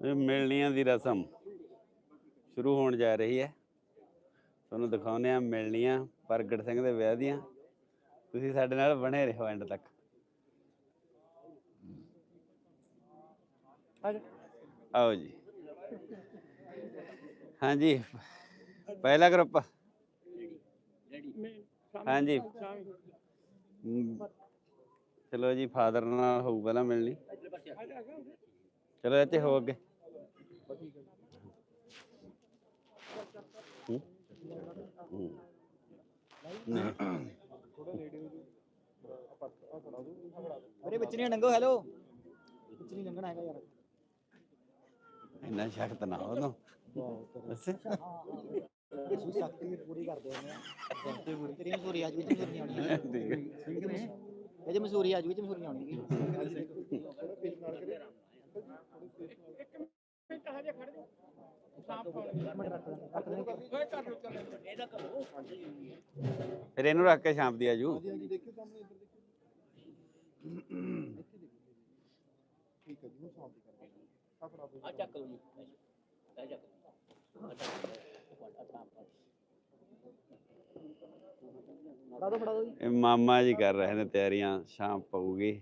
ਮਿਲਣੀਆਂ ਦੀ ਰਸਮ ਸ਼ੁਰੂ ਹੋਣ ਜਾ ਰਹੀ ਹੈ। ਤੁਹਾਨੂੰ ਦਿਖਾਉਂਦੇ ਆ ਮਿਲਣੀਆਂ ਪ੍ਰਗਟ ਸਿੰਘ ਦੇ ਵਿਆਹ ਦੀਆਂ। ਤੁਸੀਂ ਸਾਡੇ ਨਾਲ ਬਣੇ ਰਹੋ ਐਂਡ ਤੱਕ। ਆਓ ਜੀ। ਹਾਂਜੀ ਪਹਿਲਾ ਗਰੁੱਪ ਹਾਂਜੀ। ਚਲੋ ਜੀ ਫਾਦਰ ਨਾਲ ਹੋਊ ਪਹਿਲਾਂ ਮਿਲਣੀ। ਚਲੋ ਇੱਥੇ ਹੋ ਅੱਗੇ। ਅਰੇ ਵਿੱਚ ਨਹੀਂ ਡੰਗੋ ਹੈਲੋ ਵਿੱਚ ਨਹੀਂ ਲੰਘਣਾ ਹੈਗਾ ਯਾਰ। ਇੰਨਾ ਸ਼ਕਤ ਨਾ ਉਹਨੂੰ ਅੱਛਾ ਸੂ ਸ਼ਕਤੀ ਪੂਰੀ ਕਰਦੇ ਨੇ ਸ਼ਕਤੀ ਪੂਰੀ ਤੇਰੀ ਮਸੂਰੀ ਆ ਜੂ ਤੇ ਮਸੂਰੀ ਆਉਣੀ ਹੈ ਠੀਕ ਹੈ। ਠੀਕ ਹੈ। ਇਹ ਜੇ ਮਸੂਰੀ ਜੂ ਫਿਰ ਇਹਨੂੰ ਰੱਖ ਕੇ ਸ਼ਾਮ ਦੀ ਆਜੂ ਇਹ ਮਾਮਾ ਜੀ ਕਰ ਰਹੇ ਨੇ ਤਿਆਰੀਆਂ ਸ਼ਾਮ ਪਊਗੀ।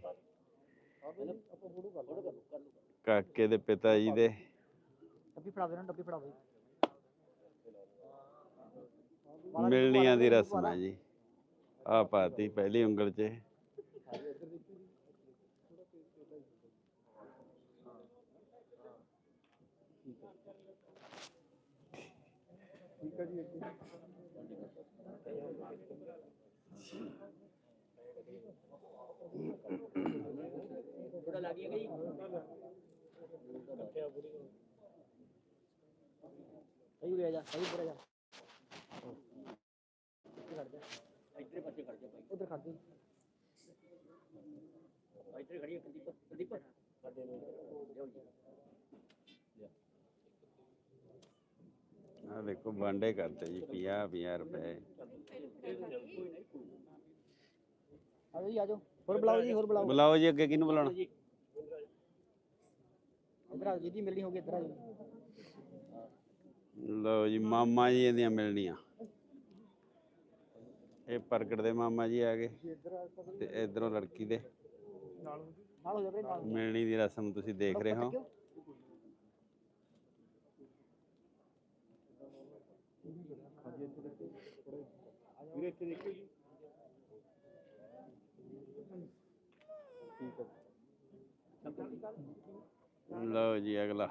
ਕਾਕੇ ਦੇ ਪਿਤਾ ਜੀ ਦੇ। ਡੱਬੀ ਫੜਾ ਦੇ ਨਾ ਡੱਬੀ ਫੜਾ ਦੇ ਮਿਲਣੀਆਂ ਦੀ ਰਸਮ ਹੈ ਜੀ। ਆ ਪਾਤੀ ਪਹਿਲੀ ਉਂਗਲ 'ਚ। ਸਹੀ ਉਰੇ ਆ ਜਾ ਸਹੀ ਉਰੇ ਆ ਜਾ। ਇੱਧਰ ਪਾਸੇ ਖੜ ਜਾ ਭਾਈ ਉਧਰ ਖੜ ਜਾ। ਇੱਧਰ ਖੜੀ ਆ ਬਾਂਡੇ ਕਰਤੇ ਜੀ 50 50 ਰੁਪਏ। ਆਜੋ ਜੀ ਆਜੋ। ਹੋਰ ਬੁਲਾਓ ਜੀ ਹੋਰ ਬੁਲਾਓ। ਬੁਲਾਓ ਜੀ ਅੱਗੇ ਕਿਹਨੂੰ ਬੁਲਾਉਣਾ? ਇੱਧਰ ਆਜੋ ਜਿਹਦੀ ਮਿਲਣੀ ਹੋਗੀ ਇੱਧਰ ਆਜੋ ਲਓ ਜੀ, ਮਾਮਾ ਜੀ ਇਹਦੀਆਂ ਮਿਲਣੀਆਂ। ਇਹ ਪ੍ਰਗਟ ਦੇ ਮਾਮਾ ਜੀ ਆ ਗਏ ਤੇ ਇਧਰੋਂ ਲੜਕੀ ਦੇ। ਮਿਲਣੀ ਦੀ ਰਸਮ ਤੁਸੀਂ ਦੇਖ ਰਹੇ ਹੋ। ਲਓ ਜੀ, ਅਗਲਾ।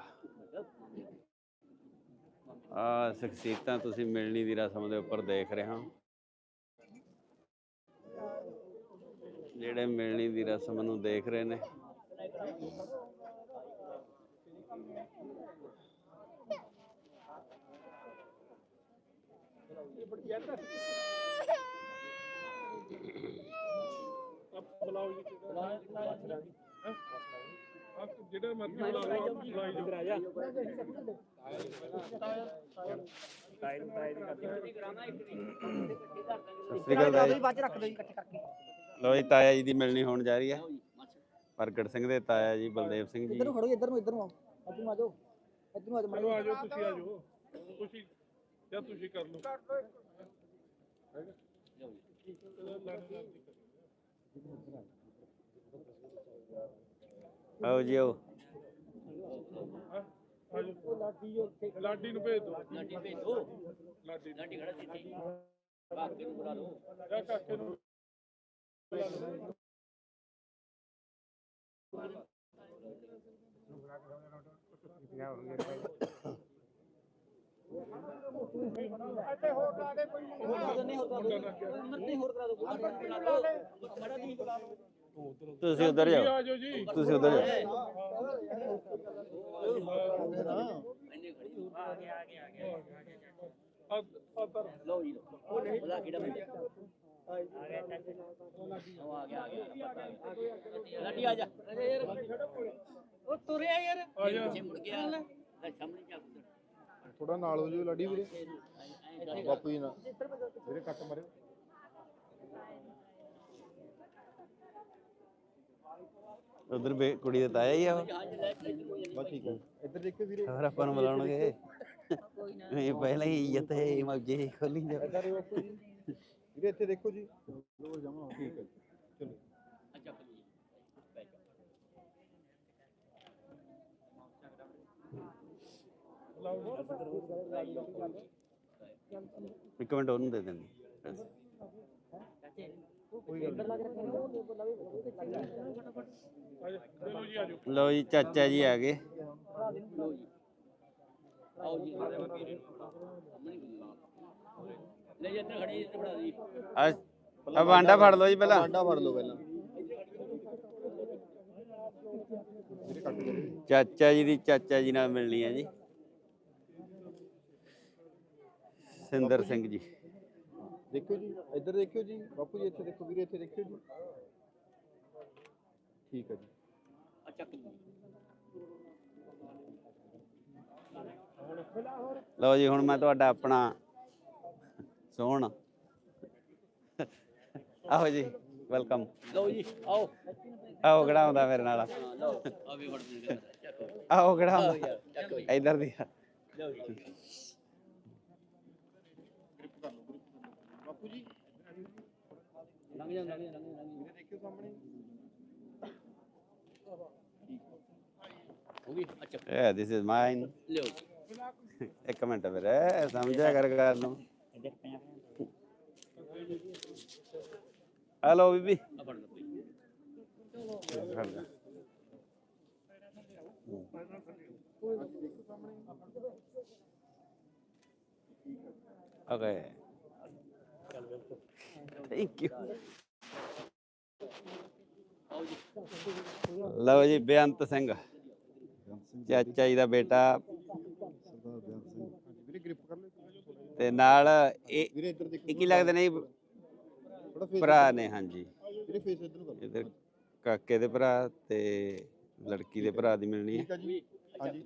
ਸ਼ਖਸੀਅਤਾਂ ਤੁਸੀਂ ਮਿਲਣੀ ਦੀ ਰਸਮ ਦੇ ਉੱਪਰ ਦੇਖ ਰਹੇ ਹੋ। ਜਿਹੜੇ ਮਿਲਣੀ ਦੀ ਰਸਮ ਨੂੰ ਦੇਖ ਰਹੇ ਨੇ। ਜਿਹੜਾ ਮਰਜ਼ੀ ਲਓ ਆ ਸਤਿ ਸ੍ਰੀ ਅਕਾਲ ਤਾਇਆ ਜੀ ਬਾਅਦ ਚ ਰੱਖ ਦਿਓ ਜੀ ਇਕੱਠੇ ਕਰਕੇ। ਲਓ ਜੀ ਤਾਇਆ ਜੀ ਦੀ ਮਿਲਣੀ ਹੋਣ ਜਾ ਰਹੀ ਹੈ। ਪ੍ਰਗਟ ਸਿੰਘ ਦੇ ਤਾਇਆ ਜੀ ਬਲਦੇਵ ਸਿੰਘ ਜੀ। ਇੱਧਰ ਨੂੰ ਖੜੋ ਇੱਧਰ ਨੂੰ ਇੱਧਰ ਨੂੰ ਆਓ। ਇੱਧਰ ਨੂੰ ਆਜੋ ਇੱਧਰ ਨੂੰ ਆ ਜਾਓ ਤੁਸੀਂ ਆ ਜਾਓ। ਤੁਸੀਂ ਜਾਂ ਤੁਸੀਂ ਕਰ ਲਓ। ਆਓ ਜੀ ਆਓ। ਲਾਡੀ ਨੂੰ ਭੇਜ ਦਿਓ ਲਾਡੀ ਭੇਜ ਦਿਓ ਲਾਡੀ ਲਾਡੀ ਖੜਾ ਸੀ ਕਾਕੇ ਨੂੰ ਬੁਲਾ ਲਓ। ਜਾਂ ਕਾਕੇ ਨੂੰ। ਲਓ ਨਹੀਂ ਹੋਰ ਕਰਾ ਦਿਓ। ਨਹੀਂ ਹੋਰ ਕਰਾ ਦਿਓ। ਬੜਾ ਨਹੀਂ ਬੁਲਾ ਲਓ। ਤੁਸੀਂ ਉਧਰ ਜਾਓ। ਤੁਸੀਂ ਉਧਰ ਜਾਓ। ਉਹ ਆ ਗਿਆ ਆ ਗਿਆ ਲੱਡੀ ਆ ਜਾ ਉਹ ਤੁਰਿਆ ਯਾਰ ਆ ਜਾ ਮੁੜ ਗਿਆ ਲੈ ਸਾਹਮਣੇ ਚੱਕ ਥੋੜਾ ਨਾਲ ਹੋ ਜਾਓ ਲਾਡੀ ਵੀਰੇ। ਬਾਪੂ ਜੀ ਨਾਲ। ਵੀਰੇ ਕੱਟ ਮਾਰਿਓ। ਉਧਰ ਬੇ ਕੁੜੀ ਦਾ ਤਾਇਆ ਹੀ ਆ ਬਸ ਠੀਕ ਹੈ ਇੱਧਰ ਦੇਖਿਓ ਵੀਰੇ। ਹੋਰ ਆਪਾਂ ਨੂੰ ਬੁਲਾਉਣਗੇ। ਇਹ ਪਹਿਲਾਂ ਹੀ ਇੱਜ਼ਤ ਹੈ ਮੌਜੇ ਖੋਲੀ ਜਾ ਦੇਖੋ ਵੀਰੇ ਇੱਥੇ ਦੇਖੋ ਜੀ। ਲੋਰ ਜਮਾ ਠੀਕ ਹੈ। ਚਲੋ। ਅੱਛਾ ਇੱਕ ਮਿੰਟ ਉਹਨੂੰ ਦੇ ਦੇਣੀ ਚਲੋ ਜੀ ਆਜੋ ਲਓ ਜੀ ਚਾਚਾ ਜੀ ਆ ਗਏ। ਆਓ ਜੀ ਲੈ ਜੀ ਇੱਧਰ ਖੜੇ ਇੱਧਰ ਫੜਾ ਦੀ ਆ ਫੜ ਲਓ ਜੀ ਪਹਿਲਾਂ। ਭਾਂਡਾ ਫੜ ਲਓ ਪਹਿਲਾਂ। ਚਾਚਾ ਜੀ ਦੀ ਚਾਚਾ ਜੀ ਨਾਲ ਮਿਲਣੀ ਹੈ ਜੀ। ਸਿੰਦਰ ਸਿੰਘ ਜੀ। ਦੇਖਿਓ ਜੀ ਇੱਧਰ ਦੇਖਿਓ ਜੀ ਬਾਪੂ ਜੀ ਇੱਥੇ ਦੇਖੋ ਵੀਰੇ ਇੱਥੇ ਦੇਖਿਓ ਜੀ। ਠੀਕ ਹੈ ਜੀ। ਲਓ ਜੀ ਹੁਣ ਮੈਂ ਤੁਹਾਡਾ ਆਪਣਾ ਸੋਹਣ। ਆਓ ਜੀ ਵੈਲਕਮ। ਲਓ ਜੀ ਆਓ। ਆਓ ਕਿਹੜਾ ਆਉਂਦਾ ਮੇਰੇ ਨਾਲ। ਲਓ ਆ ਵੀ ਚੱਕੋ ਆਓ ਕਿਹੜਾ ਆਉਂਦਾ ਇਧਰ ਦੀ ਆ। ਲਓ ਜੀ ਬਾਪੂ ਜੀ ਲੰਘ ਜਾ ਲੰਘ ਜਾ ਲੰਘ ਜਾ, ਲੰਘ ਜਾ ਵੀਰੇ ਦੇਖਿਓ ਸਾਹਮਣੇ ਹੋ ਗਈ ਅੱਛਾ ਇਹ ਦਿਸ ਇਜ਼ ਮਾਈਨ ਲਿਓ ਜੀ ਲਓ ਜੀ ਬੇਅੰਤ ਸਿੰਘ। ਚਾਚਾ ਜੀ ਦਾ ਬੇਟਾ। ਤੇ ਨਾਲ ਇਹ ਇਹ ਕੀ ਲੱਗਦੇ ਨੇ ਜੀ? ਭਰਾ ਨੇ, ਹਾਂਜੀ। ਵੀਰੇ ਫੇਸ ਇੱਧਰ ਨੂੰ ਕਰ ਇਧਰ ਕਾਕੇ ਦੇ ਭਰਾ ਤੇ ਲੜਕੀ ਦੇ ਭਰਾ ਦੀ ਮਿਲਣੀ ਹੈ। ਠੀਕ ਹੈ ਜੀ ਹਾਂਜੀ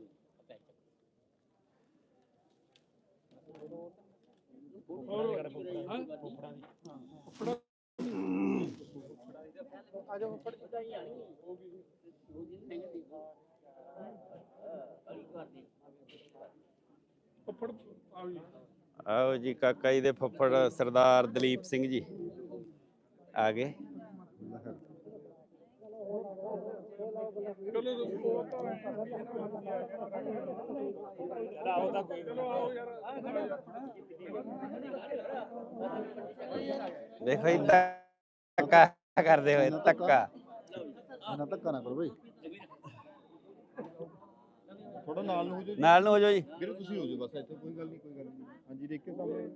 ਫੱਫੜ ਆਓ ਜੀ ਆਓ ਜੀ ਕਾਕਾ ਜੀ ਦੇ ਫੁੱਫੜ ਸਰਦਾਰ ਦਲੀਪ ਸਿੰਘ ਜੀ। ਆ ਗਏ। ਚਲੋ ਦੋਸਤੋ ਦੇਖੋ ਕਰਦੇ ਹੋਏ ਧੱਕਾ? ਨਾ ਧੱਕਾ ਨਾ ਕਰੋ ਬਈ। ਥੋੜਾ ਨਾਲ ਨੂੰ ਹੋ ਜਾਓ ਜੀ। ਨਾਲ ਨੂੰ ਹੋ ਜਾਓ ਜੀ। ਵੀਰੇ ਤੁਸੀਂ ਹੋ ਜਾਓ ਬਸ ਇੱਥੇ ਕੋਈ ਗੱਲ ਨਹੀਂ ਕੋਈ ਗੱਲ ਨਹੀਂ। ਹਾਂਜੀ ਦੇਖਿਓ ਸਾਹਮਣੇ।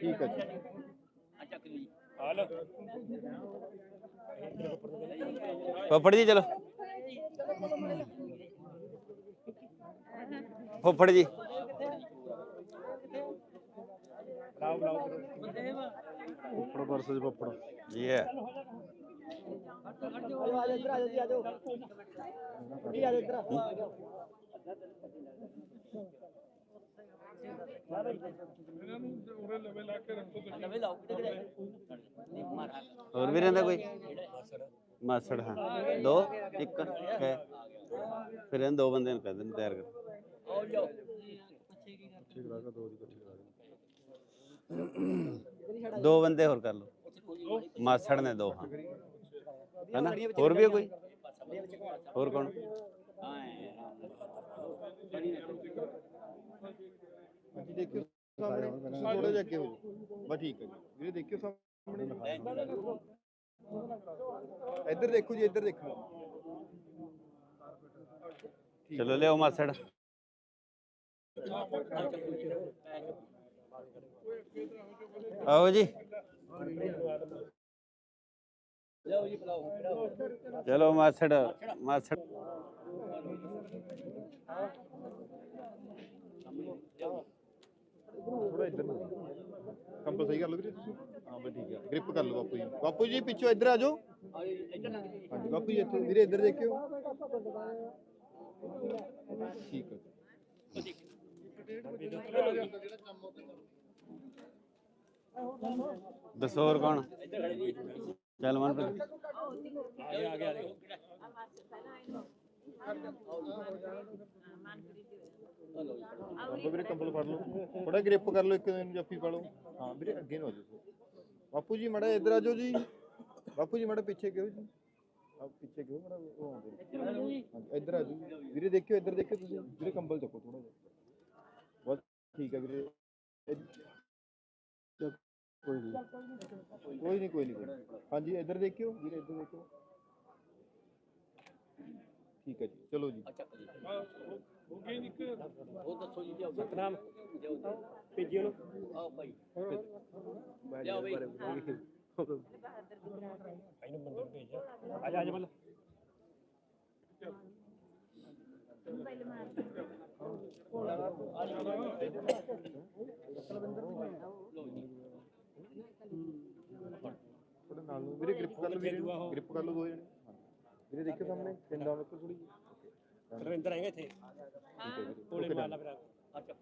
ਠੀਕ ਹੈ ਜੀ। ਫੁੱਫੜ ਜੀ ਚਲੋ। ਫੁੱਫੜ ਜੀ। ਪੱਪੜ ਵਰਸਸ ਪੱਪੜ। ਜੀ ਹੈ ਰੱਖੋ ਹੋਰ ਵੀ ਰਹਿੰਦਾ ਕੋਈ? ਮਾਸੜ ਹਾਂ। ਦੋ ਇੱਕ ਹੈ ਫਿਰ ਇਹਨਾਂ ਦੋ ਬੰਦਿਆਂ ਨੂੰ ਕਹਿੰਦੇ ਨੇ ਤਿਆਰ ਕਰ। ਆਓ ਜਾਓ ਠੀਕ ਲੱਗਾ ਦੋ ਦੀ ਇਕੱਠੀ। ਦੋ ਬੰਦੇ ਹੋਰ ਕਰ ਲਓ। ਮਾਸੜ ਨੇ ਦੋ ਹਾਂ। ਹੈਨਾ? ਹੋਰ ਵੀ ਕੋਈ? ਹੋਰ ਕੌਣ? ਹਾਂ ਹਾਂਜੀ ਦੇਖਿਓ ਸਾਹਮਣੇ ਥੋੜਾ ਜਿਹਾ ਅੱਗੇ ਹੋ ਜਾਓ ਬਸ ਠੀਕ ਹੈ ਜੀ ਵੀਰੇ ਦੇਖਿਓ ਸਾਹਮਣੇ ਇੱਧਰ ਦੇਖੋ ਜੀ ਇੱਧਰ ਦੇਖੋ। ਚਲੋ ਲਿਆਓ ਮਾਸੜ ਆਓ ਜੀ। ਚਲੋ ਮਾਸੜ ਮਾਸੜ ਥੋੜਾ ਇੱਧਰ ਨੂੰ ਕੰਬਲ ਸਹੀ ਕਰ ਲਓ ਵੀਰੇ ਤੁਸੀਂ। ਹਾਂ ਬਸ ਠੀਕ ਹੈ ਗ੍ਰਿਪ ਕਰ ਲਓ ਬਾਪੂ ਜੀ। ਬਾਪੂ ਜੀ, ਪਿੱਛੋਂ ਇੱਧਰ ਆ ਜਾਓ। ਹਾਂਜੀ, ਬਾਪੂ ਜੀ, ਇੱਥੇ ਵੀਰੇ ਇੱਧਰ ਦੇਖਿਓ। ਠੀਕ ਹੈ ਦੱਸੋ ਹੋਰ ਕੌਣ? ਚੱਲ ਮਨਪ੍ਰੀਤ ਆ ਗਿਆ ਆ ਗਿਆ ਬਾਬਾ ਵੀਰੇ ਕੰਬਲ ਫੜ ਲਓ। ਥੋੜਾ ਗ੍ਰਿਪ ਕਰ ਲਓ ਇੱਕ ਦਿਨ ਜੱਫੀ ਪਾ ਲਓ। ਹਾਂ ਵੀਰੇ ਅੱਗੇ ਨੂੰ ਆ ਜਾਓ। ਬਾਪੂ ਜੀ ਮੜਾ ਇੱਧਰ ਆ ਜਾਓ ਜੀ। ਬਾਪੂ ਜੀ ਮੜਾ ਪਿੱਛੇ ਕਿਉਂ ਜੀ? ਆ ਪਿੱਛੇ ਕਿਉਂ ਮੜਾ ਉਹ ਆਉਂਦੇ ਇੱਧਰ ਆ ਜਾਓ ਵੀਰੇ ਦੇਖਿਓ ਇੱਧਰ ਦੇਖਿਓ ਤੁਸੀਂ। ਵੀਰੇ ਕੰਬਲ ਚੱਕੋ ਥੋੜਾ ਜਿਹਾ। ਠੀਕ ਹੈ ਵੀਰੇ। ਚੱਲ, ਕੋਈ ਨਹੀਂ। ਕੋਈ ਨਹੀਂ ਕੋਈ ਨਹੀਂ। ਹਾਂਜੀ ਇੱਧਰ ਦੇਖਿਓ। ਵੀਰੇ ਇੱਧਰ ਦੇਖਿਓ। ਠੀਕ ਹੈ ਜੀ ਚਲੋ ਜੀ। ਅੱਛਾ ਜੀ। ਆਹ, ਹੋ- ਗਈ ਨਿੱਕ ਉਹ ਦੱਸੋ ਜੀ ਲਿਆਓ। ਸਤਨਾਮ। ਭੇਜਿਓ ਨੂੰ ਆਓ ਭਾਈ। ਲਿਆਓ ਬਈ ਥੋੜਾ ਨਾਲ ਨੂੰ ਵੀਰੇ ਗ੍ਰਿਪ ਕਰ ਲਓ ਵੀਰੇ ਗ੍ਰਿਪ ਕਰ ਲਓ ਦੋ ਜਣੇ। ਵੀਰੇ ਦੇਖਿਓ ਸਾਹਮਣੇ ਪਿੰਡਾਂ ਵਿੱਚ ਥੋੜੀ ਰਵਿੰਦਰ ਆਏਗਾ ਇੱਥੇ। ਕੋਲੇ Okay, ਮਾਰ done. ਲਾ ਫਿਰ ਅੱਛਾ